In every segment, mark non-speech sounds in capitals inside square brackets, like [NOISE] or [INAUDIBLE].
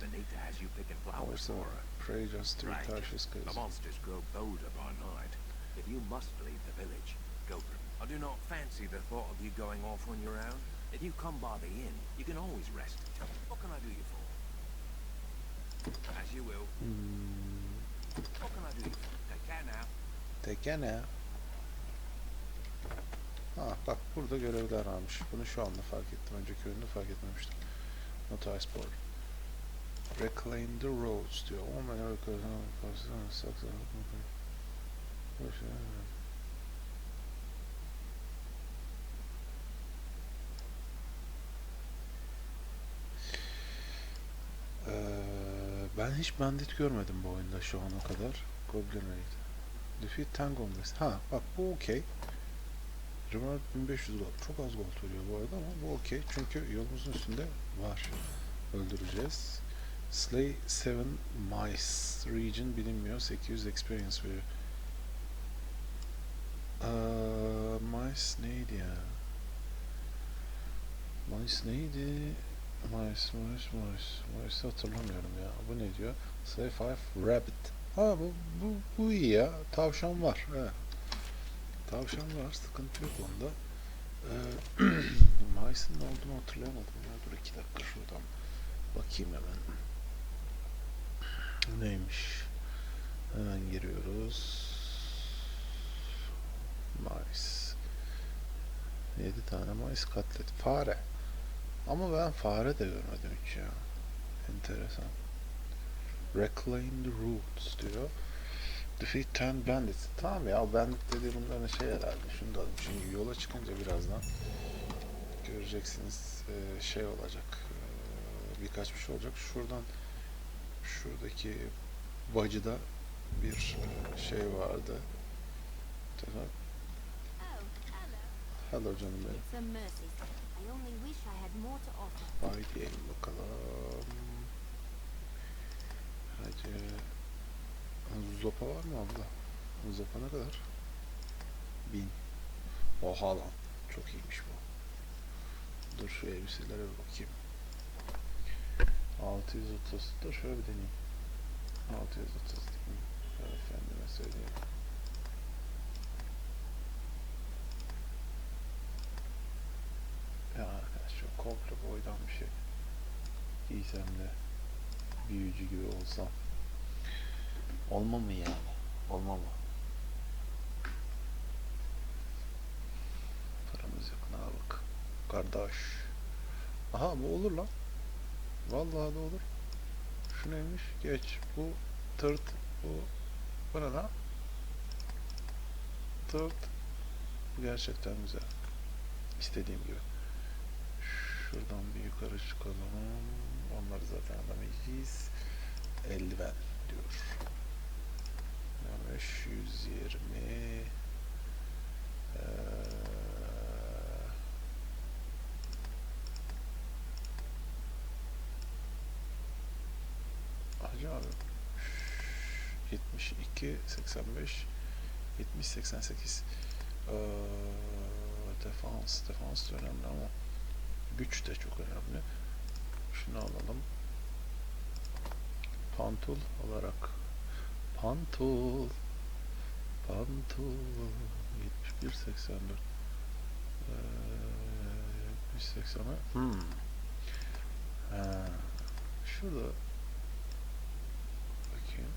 Benita has you picking flowers Also, for her. pray just three Right. touches The monsters grow bolder by night. If you must leave the village, go for it. I do not fancy the thought of you going off on your own. If you come by the inn, you can always rest. What can I do you for? As you will. hmm, What can I do you for? Take care now. teke ne? Ha bak burada görevler varmış. Bunu şu anda fark ettim. Önceki oyunda fark etmemiştim. Notice board. Reclaim the roads diyor. My god. Ee, ben hiç bandit görmedim bu oyunda şu ana kadar. Goblin Raid. Defeat Tango. Ha bak bu okey. Reward 1500 gold. Çok az gold veriyor bu arada ama bu okey. Çünkü yolumuzun üstünde var. Öldüreceğiz. Slay 7 Mice. Region bilinmiyor. 800 experience veriyor. Aa, mice neydi ya? Mice neydi? Mice, mice, mice. Mice'i hatırlamıyorum ya. Bu ne diyor? Slay 5 Rabbit. Ha bu, bu, bu iyi ya. Tavşan var. Evet. Tavşan var. Sıkıntı yok onda. Ee, [CLEARS THROAT] Mice'ın ne olduğunu hatırlayamadım ya. Dur iki dakika şuradan bakayım hemen. Neymiş? Hemen giriyoruz. Mice. 7 tane mice katlet. Fare. Ama ben fare de görmedim hiç ya. Enteresan. Reclaim the roots diyor. Defeat 10 bandits. Tamam ya bandit dediği bunların şey herhalde. Şunu da alayım. Şimdi yola çıkınca birazdan göreceksiniz şey olacak. Birkaç bir şey olacak. Şuradan şuradaki bacıda bir e, şey vardı. Hello. Canım benim. It's a mercy. I only wish I had more to offer. Ay diyelim bakalım. Hadi. Zopa var mı abla? Zopa ne kadar? Bin. Oha lan. Çok iyiymiş bu. Dur şu elbiselere bir bakayım. 630. Dur şöyle bir deneyeyim. 630 diyeyim. Şöyle efendime söyleyeyim. Ya arkadaş şu komple boydan bir şey giysem de büyücü gibi olsam olma mı yani? Olma mı? Paramız yok ne bak. Kardeş. Aha bu olur lan. Vallahi de olur. Şu neymiş? Geç. Bu tırt. Bu bu ne lan? Tırt. Bu gerçekten güzel. İstediğim gibi. Şuradan bir yukarı çıkalım. Onları zaten alamayacağız. Eldiven diyor. Yani 120 eee, Hacı abi 72 85 70 88 eee, defans defans da önemli ama güç de çok önemli. Şunu alalım. Pantul olarak Pantul Pantul 71 84 eee, 70 80 hmm. Ha. Şurada bakayım.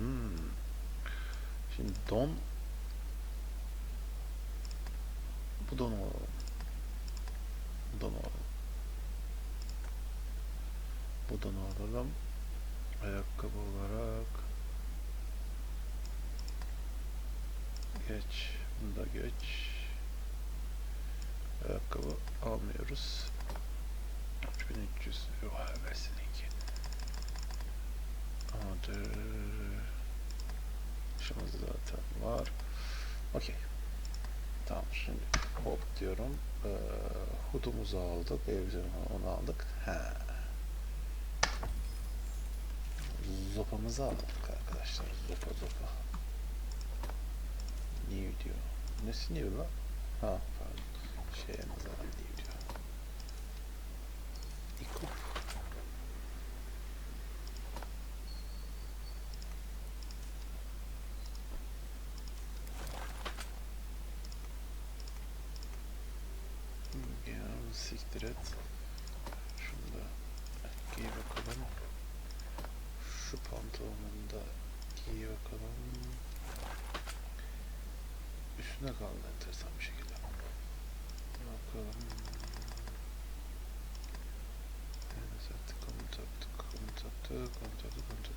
Hmm. Şimdi don bu don alalım. Bu don alalım. Bu don alalım. Ayakkabı olarak geç. Bunu da geç. Ayakkabı almıyoruz. 3300 yok versinki. Hadi. Şımız zaten var. Okey. Tamam şimdi hop diyorum. Ee, hudumuzu aldık. Elbiseni onu aldık. He. Zopamızı aldık arkadaşlar. Zopa zopa. New diyor. Nesi new lan? Ha pardon. Şeye nazaran new diyor. Ya siktir et. Şunu da giy bakalım. Şu pantolonunu da giy bakalım. Üstüne kaldı enteresan bir şekilde. Bakalım. Komut attık, komut attık, komut attık.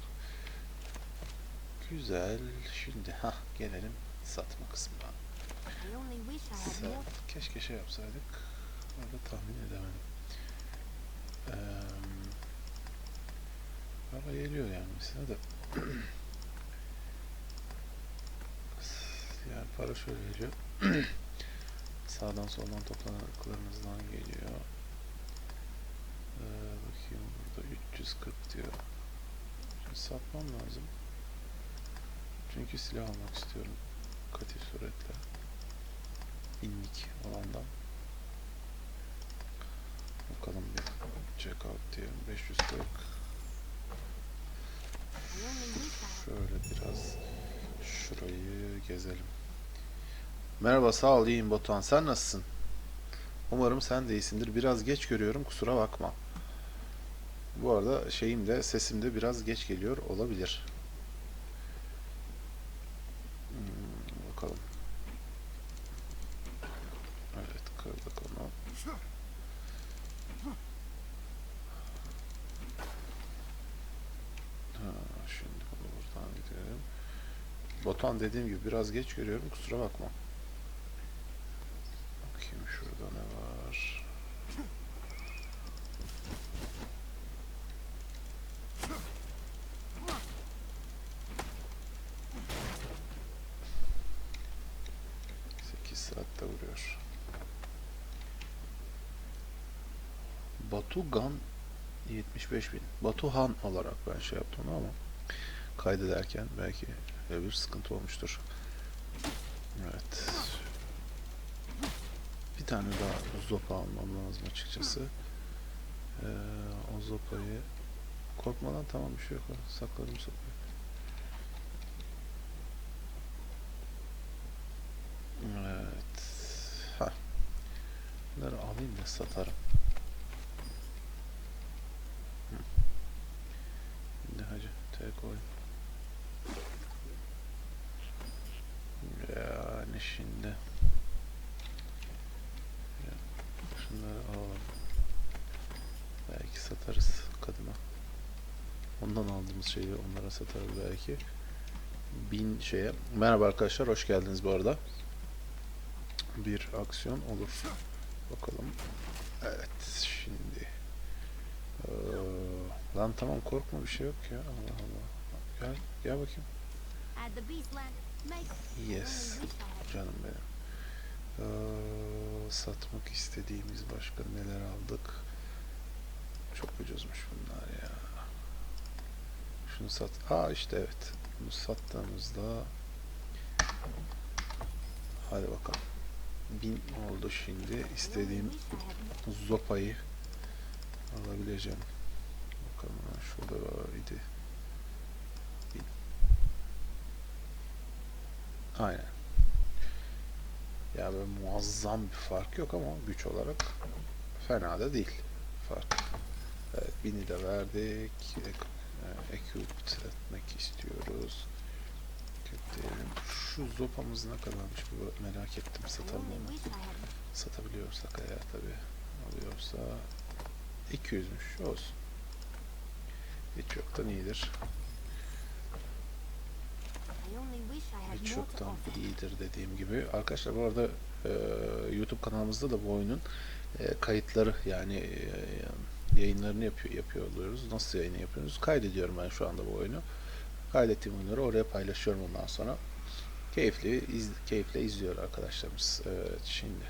Güzel. Şimdi ha gelelim satma kısmına. I only wish I had Sa- more. Keşke şey yapsaydık. Orada tahmin edemedim. Eee para geliyor yani mesela de. yani para şöyle geliyor. [CLEARS THROAT] Sağdan soldan toplanan geliyor. Eee bakayım burada 340 diyor. Şimdi satmam lazım. Çünkü silah almak istiyorum. Katif suretle inlik olandan. Bakalım bir check out diyelim 540 I only wish I had. şöyle biraz şurayı gezelim. Merhaba sağ ol iyiyim Batuhan sen nasılsın? Umarım sen de iyisindir. Biraz geç görüyorum kusura bakma. Bu arada şeyim de sesim de biraz geç geliyor olabilir. Hmm, bakalım. Evet kırdık onu. Ha, şimdi buradan gidelim. Botan dediğim gibi biraz geç görüyorum kusura bakma. Bakayım şurada ne var. Sekiz saatte vuruyor. Batugan 75 bin. Batuhan olarak ben şey yaptım ama kaydederken belki bir sıkıntı olmuştur. Evet. Bir tane daha zopa almam lazım açıkçası. Ee, o zopayı korkmadan tamam bir şey yok. Sakladım sopayı. Evet. Ha. Bunları alayım da satarım. Şimdi hacı tek oyun. Yani şimdi şunları alalım. Belki satarız kadına. Ondan aldığımız şeyi onlara satarız belki. Bin şeye. Merhaba arkadaşlar, hoş geldiniz bu arada. Bir aksiyon olur. Bakalım. Evet, şimdi. Ee, lan tamam korkma bir şey yok ya. Allah Allah. Gel, gel bakayım. Yes. Canım benim. Ee, satmak istediğimiz başka neler aldık? Çok ucuzmuş bunlar ya. Şunu sat. Aa işte evet. Bunu sattığımızda hadi bakalım. Bin oldu şimdi. İstediğim zopayı alabileceğim. Bakalım şurada var idi. Aynen. Ya böyle muazzam bir fark yok ama güç olarak fena da değil fark. Evet, bini de verdik. E, equipped etmek istiyoruz. Şu zopamız ne kadarmış bu merak ettim satalım had. Satabiliyorsak eğer tabi alıyorsa 200'müş olsun. Hiç yoktan iyidir. Offer. iyidir dediğim gibi. Arkadaşlar bu arada e, YouTube kanalımızda da bu oyunun e, kayıtları yani e, yayınlarını yapıyor yapıyor oluyoruz. Nasıl yayını yapıyoruz? Kaydediyorum ben şu anda bu oyunu. Kaydettiğim oyunları oraya paylaşıyorum ondan sonra. Keyifli, iz, keyifle izliyor arkadaşlarımız. Evet şimdi.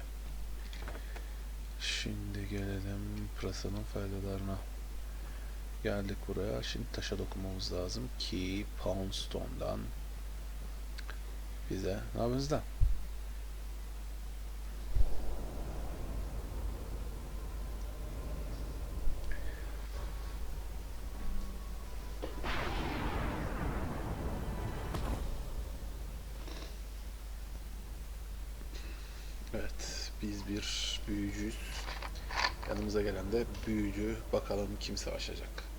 Şimdi gelelim pırasanın faydalarına. Geldik buraya. Şimdi taşa dokunmamız lazım ki Poundstone'dan ne yapıyorsunuz da? Evet, Biz bir büyücüyüz. Yanımıza gelen de büyücü. Bakalım kim savaşacak.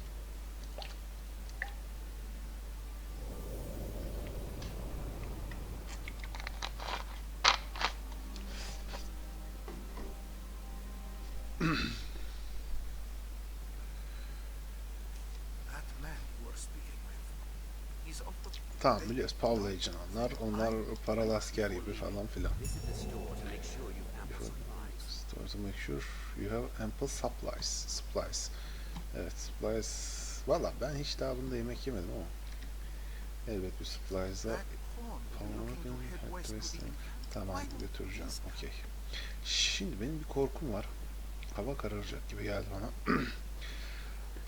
Tamam biliyoruz. Agent onlar. Onlar paralı asker gibi falan filan. Store to make sure you have ample supplies. Supplies. Evet supplies. Valla ben hiç daha bunda yemek yemedim ama. Elbet bir supplies'a tamam götüreceğim. Okey. Şimdi benim bir korkum var. Hava kararacak gibi geldi bana. [CLEARS THROAT]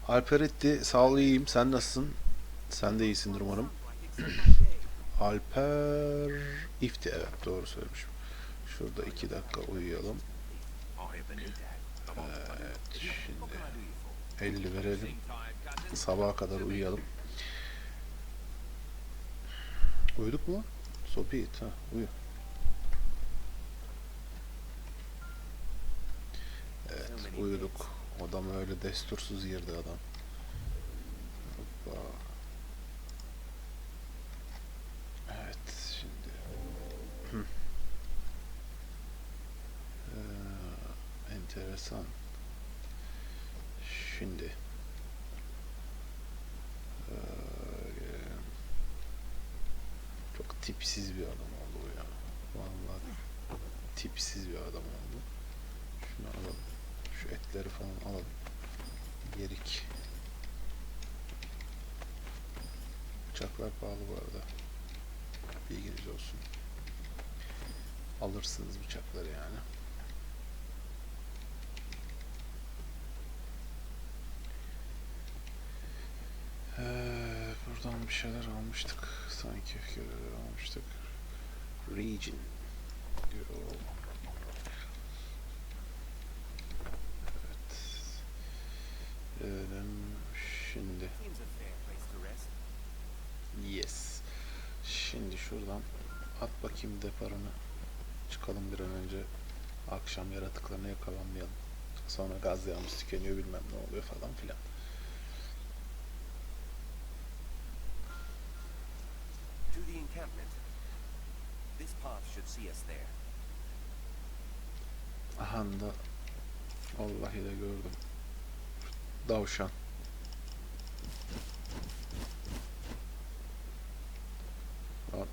Alperetti sağ ol iyiyim. Sen nasılsın? Sen de iyisindir umarım. [CLEARS THROAT] Alper İfti evet doğru söylemişim. Şurada iki dakika uyuyalım. Evet şimdi I do you for? 50 verelim. Sabaha kadar uyuyalım. Uyuduk mu? So be it. Ha, uyu. Evet uyuduk. Adam öyle destursuz girdi adam. Hoppa. Evet şimdi. Ee, enteresan. Şimdi. Ee, çok tipsiz bir adam oldu ya. Vallahi tipsiz bir adam oldu. Şunu alalım. Şu etleri falan alalım. Yerik. Bıçaklar pahalı bu arada. Bilginiz olsun. Alırsınız bıçakları yani. Ee, buradan bir şeyler almıştık. Sanki almıştık. Region. Yo. Ee, şimdi. Yes. Şimdi şuradan at bakayım deparını. Çıkalım bir an önce. Akşam yaratıklarına yakalanmayalım. Sonra gaz yağımız tükeniyor bilmem ne oluyor falan filan. To the encampment. This path should see us there. Aha da vallahi de gördüm. Davşan. Lan,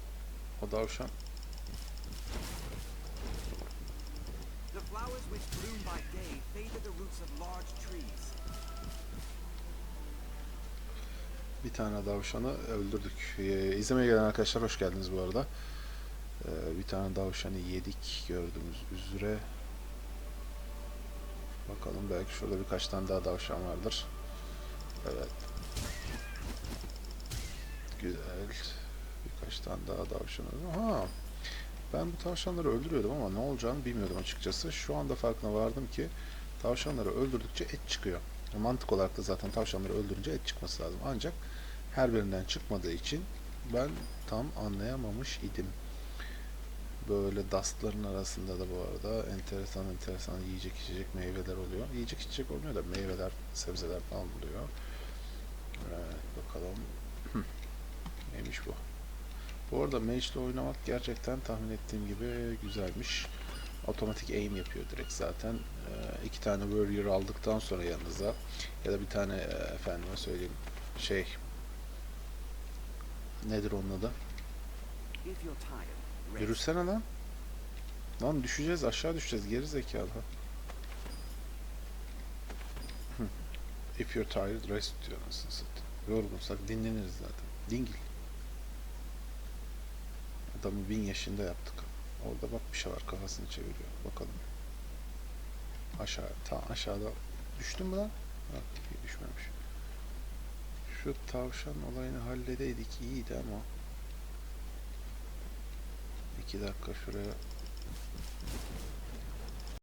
O davşan. The flowers which bloom by day fade to the roots of large trees. Bir tane davşanı öldürdük. Ee, izlemeye gelen arkadaşlar hoş geldiniz bu arada. Ee, bir tane davşanı yedik gördüğümüz üzere. Bakalım belki şurada birkaç tane daha davşan vardır. Evet. Güzel. Birkaç tane daha davşan. Ha. Ben bu tavşanları öldürüyordum ama ne olacağını bilmiyordum açıkçası. Şu anda farkına vardım ki tavşanları öldürdükçe et çıkıyor. Mantık olarak da zaten tavşanları öldürünce et çıkması lazım. Ancak her birinden çıkmadığı için ben tam anlayamamış idim. Böyle dastların arasında da bu arada enteresan enteresan yiyecek içecek meyveler oluyor. Yiyecek içecek olmuyor da meyveler, sebzeler falan oluyor. Evet bakalım. [CLEARS THROAT] Neymiş bu? Bu arada Mage ile oynamak gerçekten tahmin ettiğim gibi güzelmiş. Otomatik aim yapıyor direkt zaten. Ee, iki tane warrior aldıktan sonra yanınıza ya da bir tane e, efendime söyleyeyim şey nedir onun adı? Yürüsene lan. Lan düşeceğiz aşağı düşeceğiz geri zekalı. If you're tired rest diyor nasıl satayım. Yorgunsak dinleniriz zaten. Dingil. Adamı bin yaşında yaptık. Orada bak bir şey var kafasını çeviriyor. Bakalım. Aşağı, ta aşağıda düştün mü lan? Bak düşmemiş. Şu tavşan olayını halledeydik iyiydi ama İki dakika şuraya